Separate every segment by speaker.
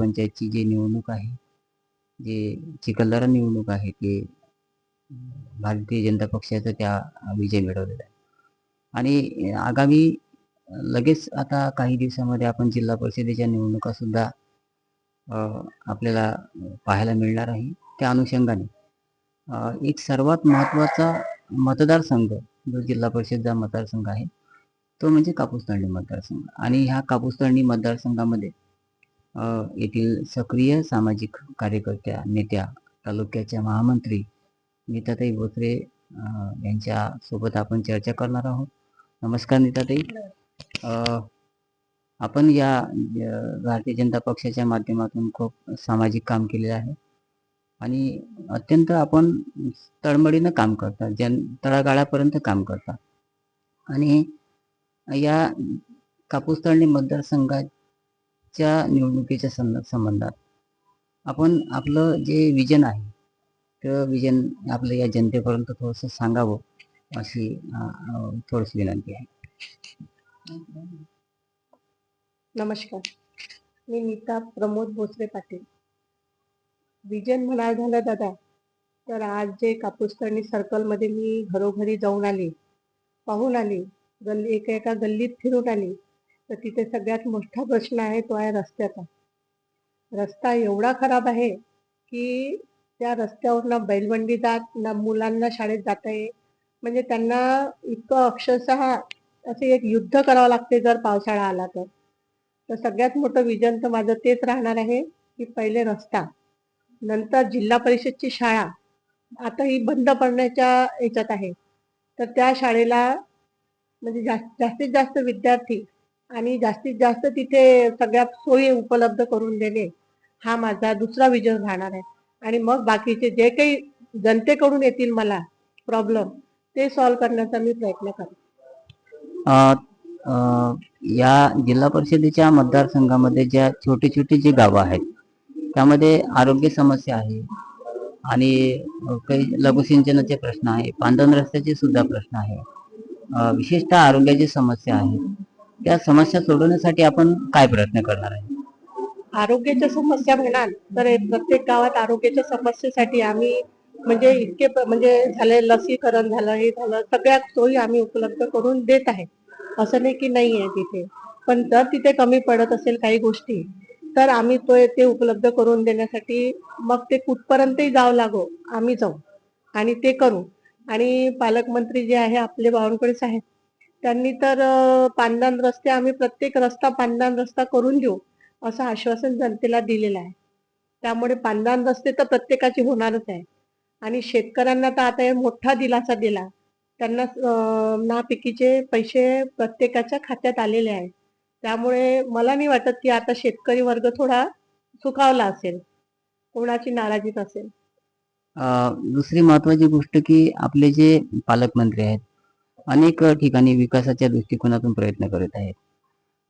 Speaker 1: पंचायतची जी निवडणूक आहे जे चिखलदरा निवडणूक आहे ते भारतीय जनता पक्षाचा त्या विजय मिळवलेला आहे. आणि आगामी लगेच आता काही दिवसामध्ये आपण जिल्हा परिषदेच्या निवडणुका सुद्धा आपल्याला पाहायला मिळणार आहे. त्या अनुषंगाने एक सर्वात महत्त्वाचा मतदारसंघ जो जिल्हा परिषदचा मतदारसंघ आहे तो म्हणजे कापूसतळणी मतदारसंघ. आणि ह्या कापूसतळणी मतदारसंघामध्ये येथील सक्रिय सामाजिक कार्यकर्त्या नेत्या तालुक्याच्या महामंत्री नीताताई बोत्रे यांच्या सोबत आपण चर्चा करणार आहोत. नमस्कार नीताताई. आपण या भारतीय जनता पक्षाच्या माध्यमातून खूप सामाजिक काम केलेलं आहे. आणि अत्यंत आपण तळमळीनं काम करता जन तळागाळापर्यंत काम करता. आणि या कापूस तळणी च्या निवडणुकीच्या संद- संबंधात. आपण आपलं जे विजन आहे ते विजन आपलं या जनतेपर्यंत थोडंसं सांगावं अशी थोडीशी विनंती आहे.
Speaker 2: नमस्कार. मी नीता प्रमोद भोसले पाटील. विजन म्हणाल झालं दादा तर आज जे कापूसतळणी सर्कलमध्ये मी घरोघरी जाऊन आली पाहून आली गल्ली एका एका गल्लीत फिरून आली तर तिथे सगळ्यात मोठा प्रश्न आहे तो आहे रस्त्याचा. रस्ता एवढा खराब आहे की त्या रस्त्यावर ना बैलबंडी जात ना मुलांना शाळेत जाता येईल म्हणजे त्यांना इतकं अक्षरशः असे एक युद्ध करावं लागते जर पावसाळा आला तर. तर सगळ्यात मोठं विजन तर माझं तेच राहणार आहे की पहिले रस्ता नंतर जिल्हा परिषदची शाळा. आता ही बंद पडण्याच्या याच्यात आहे. तर त्या शाळेला म्हणजे जास्तीत जास्त विद्यार्थी आणि जास्तीत जास्त तिथे सगळ्या सोयी उपलब्ध करून देणे हा माझा दुसरा विजन राहणार आहे. आणि मग बाकीचे जे काही जनतेकडून येतील मला प्रॉब्लेम ते सॉल्व्ह करण्याचा मी प्रयत्न करेन.
Speaker 1: या जिल्हा परिषदेच्या मतदारसंघामध्ये ज्या छोटे छोटे जे गावं आहेत त्यामध्ये आरोग्य समस्या आहे आणि काही लघुसिंचनाचे प्रश्न आहे पांदन रस्त्याचे सुद्धा प्रश्न आहे. विशेषतः आरोग्याची समस्या आहे. त्या समस्या सोडवण्यासाठी आपण काय प्रयत्न करणार आहे?
Speaker 2: आरोग्याच्या समस्या म्हणाल तर प्रत्येक गावात आरोग्याच्या समस्येसाठी आम्ही म्हणजे इतके म्हणजे झाले लसीकरण झालं हे झालं सगळ्या सोयी आम्ही उपलब्ध करून देत आहे. असं नाही की नाही आहे तिथे. पण जर तिथे कमी पडत असेल काही गोष्टी तर आम्ही तो ते उपलब्ध करून देण्यासाठी मग ते कुठपर्यंतही जावं लागो आम्ही जाऊ आणि ते करू. आणि पालकमंत्री जे आहे आपले बावनकुळे साहेब त्यांनी तर पानदान रस्ते आम्ही प्रत्येक रस्ता पानदान रस्ता करून देऊ असं आश्वासन जनतेला दिलेलं आहे. त्यामुळे पानदान रस्ते तर प्रत्येकाचे होणारच आहे. आणि शेतकऱ्यांना तर आता हे मोठा दिलासा दिला. त्यांना नापिकीचे पैसे प्रत्येकाच्या खात्यात आलेले आहे त्यामुळे मला नाही वाटत की आता शेतकरी वर्ग थोडा सुखावला असेल. कोणाची नाराजीच असेल.
Speaker 1: दुसरी महत्वाची गोष्ट की आपले जे पालकमंत्री आहेत अनेक ठिकाणी विकासाच्या दृष्टिकोनातून प्रयत्न करत आहेत.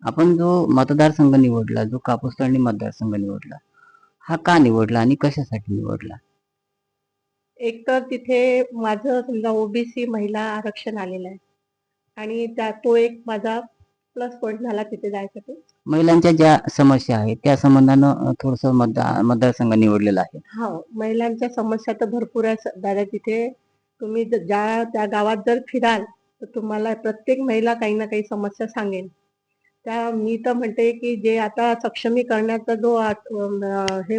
Speaker 1: आपण जो मतदारसंघ निवडला जो कापूसतळणी मतदारसंघ निवडला हा का निवडला आणि कशासाठी निवडला?
Speaker 2: एक तर तिथे माझं समजा ओबीसी महिला आरक्षण आलेलं आहे. आणि त्या तो एक माझा प्लस पॉईंट झाला तिथे जायसाठी.
Speaker 1: महिलांच्या ज्या समस्या आहेत त्या संबंधानं थोडस मतदार मतदारसंघ निवडलेला आहे.
Speaker 2: हो महिलांच्या समस्या तर भरपूर आहे स- दादा तिथे तुम्ही ज्या त्या गावात जर फिराल तर तुम्हाला प्रत्येक महिला काही ना काही समस्या सांगेन. त्या मी तर म्हणते की जे आता सक्षमीकरणाचा जो हे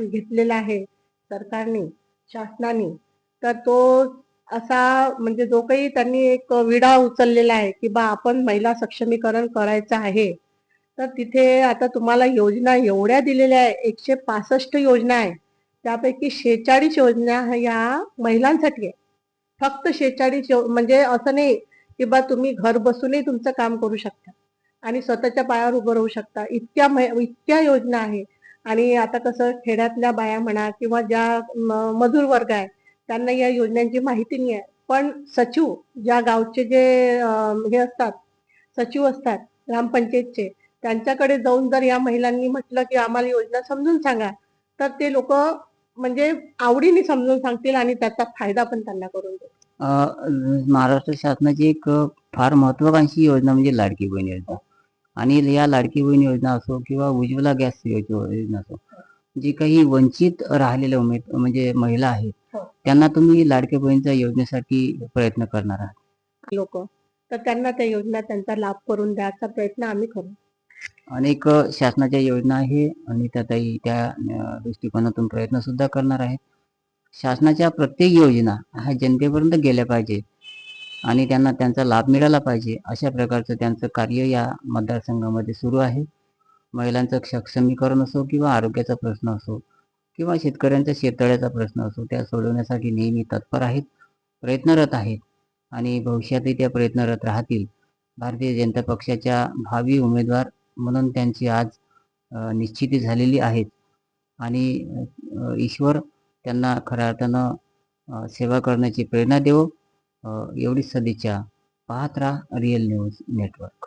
Speaker 2: घेतलेला आहे सरकारने शासनाने तर तो असा म्हणजे जो काही त्यांनी एक विडा उचललेला आहे की बा आपण महिला सक्षमीकरण करायचं आहे. तर तिथे आता तुम्हाला योजना एवढ्या दिलेल्या आहे एकशे पासष्ट योजना आहे. त्यापैकी शेहेचाळीस योजना ह्या महिलांसाठी आहे. फक्त शेचाळीस म्हणजे असं नाही की बा तुम्ही घर बसूनही तुमचं काम करू शकता. आणि स्वतःच्या पायावर उभं राहू शकता. इतक्या इतक्या योजना आहे. आणि आता कसं खेड्यातल्या बाया म्हणा किंवा ज्या मजूर वर्ग आहे त्यांना या योजनांची माहिती नाही आहे. पण सचिव ज्या गावचे जे हे असतात सचिव असतात ग्रामपंचायतचे त्यांच्याकडे जाऊन जर या महिलांनी म्हटलं की आम्हाला योजना समजून सांगा तर ते लोक म्हणजे आवडीने समजून सांगतील आणि त्याचा फायदा पण त्यांना करून देतील.
Speaker 1: महाराष्ट्र शासनाची एक फार महत्वाकांक्षी योजना म्हणजे लाडकी बहीण योजना. आणि या लाडकी बहीण योजना असो किंवा उज्ज्वला गॅस योज- योजना असो जी काही वंचित राहिलेल्या उमेद म्हणजे महिला आहेत
Speaker 2: हो.
Speaker 1: त्यांना तुम्ही लाडकी बहीणच्या योजनेसाठी प्रयत्न करणार आहात.
Speaker 2: लोक तर त्यांना त्या योजना त्यांचा लाभ करून द्यायचा प्रयत्न आम्ही करू.
Speaker 1: अनेक शासनाच्या योजना आहे आणि त्यातही त्या दृष्टिकोनातून प्रयत्न सुद्धा करणार आहेत. शासनाच्या प्रत्येक योजना ह्या जनतेपर्यंत गेल्या पाहिजे. आणि त्यांना त्यांचा लाभ मिळाला पाहिजे. अशा प्रकारचं त्यांचं कार्य या मतदारसंघामध्ये सुरू आहे. महिलांचं सक्षमीकरण असो किंवा आरोग्याचा प्रश्न असो किंवा शेतकऱ्यांच्या शेततळ्याचा प्रश्न असो त्या सोडवण्यासाठी नेहमी तत्पर आहेत प्रयत्नरत आहेत आणि भविष्यातही त्या प्रयत्नरत राहतील. भारतीय जनता पक्षाच्या भावी उमेदवार म्हणून त्यांची आज निश्चिती झालेली आहेत आणि ईश्वर त्यांना खऱ्या अर्थानं सेवा करण्याची प्रेरणा देऊ एवढी सदिच्छा. पाहत राहा रिअल न्यूज नेटवर्क.